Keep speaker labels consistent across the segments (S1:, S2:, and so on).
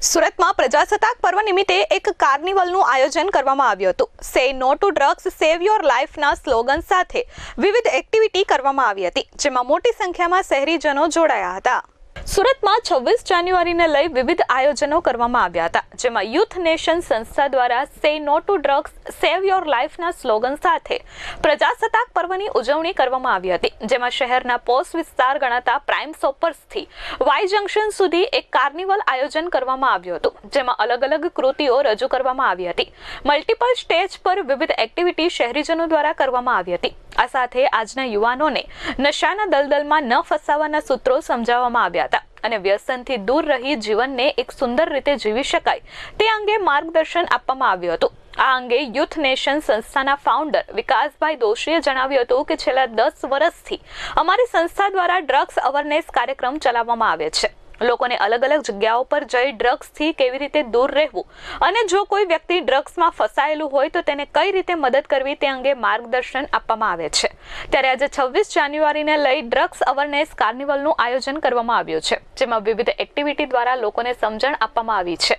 S1: સુરતમાં પ્રજાસત્તાક પર્વ નિમિત્તે એક કાર્નિવલનું આયોજન કરવામાં આવ્યું હતું. Say no to drugs save your લાઈફના slogan સાથે વિવિધ એક્ટિવિટી કરવામાં આવી હતી, જેમાં મોટી સંખ્યામાં શહેરીજનો જોડાયા હતા. સુરતમાં છવ્વીસ જાન્યુઆરીને લઈ વિવિધ આયોજનો કરવામાં આવ્યા હતા, જેમાં યુથ નેશન સંસ્થા દ્વારા say no to drugs save your લાઈફના slogan સાથે પ્રજાસત્તાક પર્વની ઉજવણી કરવામાં આવી હતી, જેમાં શહેરના પોસ્ટ વિસ્તાર ગણાતા પ્રાઇમ સોપર્સથી વાય જંકશન સુધી એક કાર્નિવલ આયોજન કરવામાં આવ્યું હતું, જેમાં અલગ અલગ કૃતિઓ રજૂ કરવામાં આવી હતી. મલ્ટિપલ સ્ટેજ પર વિવિધ એક્ટિવિટી શહેરીજનો દ્વારા કરવામાં આવી હતી. આ સાથે આજના યુવાનોને નશાના દલદલમાં ન ફસાવાના સૂત્રો સમજાવવામાં આવ્યા હતા અને વ્યસનથી દૂર રહી જીવનને એક સુંદર રીતે જીવી શકાય તે અંગે માર્ગદર્શન આપવામાં આવ્યું હતું. આ અંગે યુથ નેશન સંસ્થાના ફાઉન્ડર વિકાસભાઈ દોશીએ જણાવ્યું હતું કે છેલ્લા દસ વર્ષથી અમારી સંસ્થા દ્વારા ડ્રગ્સ અવેરનેસ કાર્યક્રમ ચલાવવામાં આવે છે. લોકોને અલગ અલગ જગ્યાઓ પર જઈ ડ્રગ્સથી કેવી રીતે દૂર રહેવું? અને જો કોઈ વ્યક્તિ ડ્રગ્સમાં ફસાયેલું હોય તો તેને કઈ રીતે મદદ કરવી તે અંગે માર્ગદર્શન આપવામાં આવે છે. ત્યારે આજે છવ્વીસ જાન્યુઆરીને લઈ ડ્રગ્સ અવેરનેસ કાર્નિવલનું આયોજન કરવામાં આવ્યું છે, જેમાં વિવિધ એક્ટિવિટી દ્વારા લોકોને સમજણ આપવામાં આવી છે.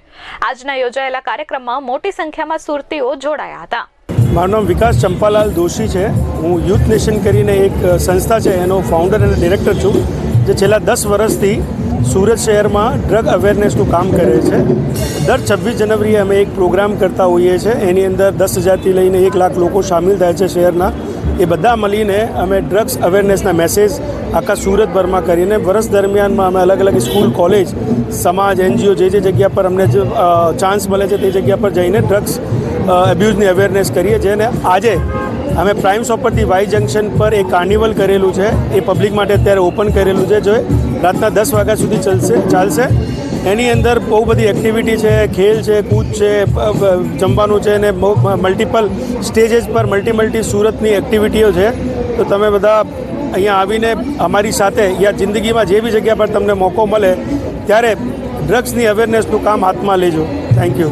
S1: આજના યોજાયેલા કાર્યક્રમમાં મોટી સંખ્યામાં સુરતીઓ જોડાયા હતા.
S2: મારું નામ વિકાસ ચંપાલાલ દોશી છે. હું યુથ નેશન કરીને એક સંસ્થા છે, એનો ફાઉન્ડર અને ડિરેક્ટર છું. જે છેલ્લા દસ વર્ષથી સુરત શહેરમાં ડ્રગ અવેરનેસનું કામ કરે છે. દર છવ્વીસ જનવરીએ અમે એક પ્રોગ્રામ કરતા હોઈએ છીએ. એની અંદર દસ હજારથી લઈને એક લાખ લોકો સામેલ થાય છે શહેરના. એ બધા મળીને અમે ડ્રગ્સ અવેરનેસના મેસેજ આખા સુરતભરમાં કરીને વર્ષ દરમિયાનમાં અમે અલગ અલગ સ્કૂલ, કોલેજ, સમાજ, એનજીઓ જે જે જગ્યા પર અમને ચાન્સ મળે છે તે જગ્યા પર જઈને ડ્રગ્સ અબ્યુઝની અવેરનેસ કરીએ છીએ અને આજે અમે પ્રાઇમ શોપરથી વાય જંકશન પર એક કાર્નિવલ કરેલું છે. એ પબ્લિક માટે અત્યારે ઓપન કરેલું છે. જો રાતના દસ વાગ્યા સુધી ચાલશે ચાલશે. એની અંદર બહુ બધી એક્ટિવિટી છે, ખેલ છે, કૂદ છે જમવાનું છે અને બહુ મલ્ટિપલ સ્ટેજીસ પર મલ્ટી મલ્ટી સુરતની એક્ટિવિટીઓ છે. તો તમે બધા અહીંયા આવીને અમારી સાથે યા જિંદગીમાં જે બી જગ્યા પર તમને મોકો મળે, ત્યારે ડ્રગ્સની અવેરનેસનું કામ હાથમાં લેજો. Thank you